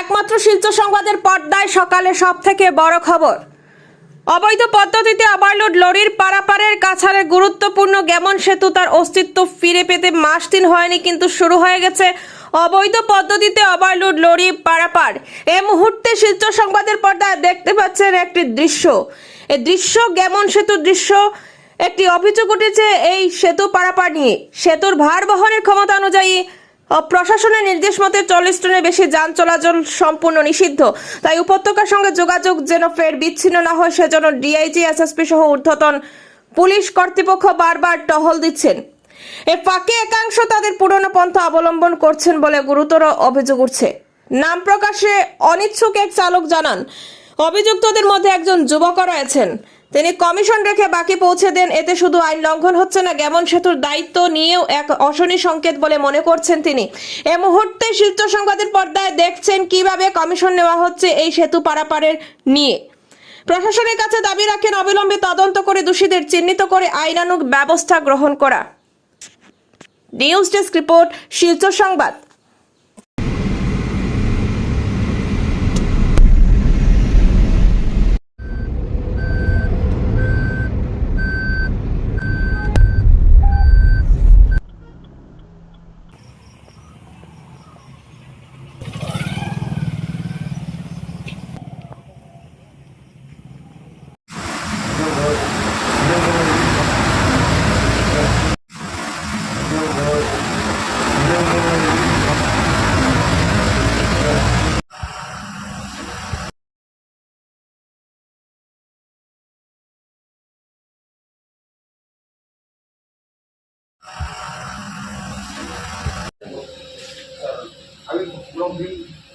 একমাত্র শিলচর সংবাদের পর্দায় সকালে সব থেকে বড় খবর। অবৈধ পদ্ধতিতে ওভারলোড লরির পারাপারের কাছাড়ে গুরুত্বপূর্ণ গেমন সেতু তার অস্তিত্ব ফিরে পেতে মাস দিন হয়নি, কিন্তু শুরু হয়ে গেছে। অবৈধ পদ্ধতিতে ওভারলোড লরি পারাপার। এ মুহূর্তে শিলচর সংবাদের পর্দায় দেখতে পাচ্ছেন একটি দৃশ্য। এই দৃশ্য, গেমন সেতুর দৃশ্য। একটি অভিযোগ উঠেছে এই সেতু পারাপার নিয়ে। সেতুর ভার বহনের ক্ষমতা অনুযায়ী প্রশাসনের নির্দেশ মতে চল্লিশ টনের বেশি যান চলাচল সম্পূর্ণ নিষিদ্ধ। তাই উপত্যকার সঙ্গে যোগাযোগ যেন ফের বিচ্ছিন্ন না হয়, সেজন্য ডিআইজি, এসএসপি সহ ঊর্ধ্বতন পুলিশ কর্তৃপক্ষ বারবার টহল দিচ্ছেন। এ ফাঁকে একাংশ তাদের পুরনো পন্থা অবলম্বন করছেন বলে গুরুতর অভিযোগ উঠছে। নাম প্রকাশে অনিচ্ছুক এক চালক জানান, অভিযুক্তদের মধ্যে একজন যুবকও রয়েছেন। তিনি কমিশন রেখে বাকি পৌঁছে দেন, এতে শুধু আইন লঙ্ঘন হচ্ছে না গেমন সেতুর দায়িত্ব নিয়েও এক অশনি সংকেত বলে মনে করছেন তিনি। এ মুহূর্তে শিল্প সংবাদের পর্দায় দেখছেন কীভাবে কমিশন নেওয়া হচ্ছে এই সেতু পারাপারের নিয়ে। প্রশাসনের কাছে দাবি রাখেন, অবিলম্বে তদন্ত করে দোষীদের চিহ্নিত করে আইনানুগ ব্যবস্থা গ্রহণ করা। নিউজ ডেস্ক রিপোর্ট শিলচর সংবাদ।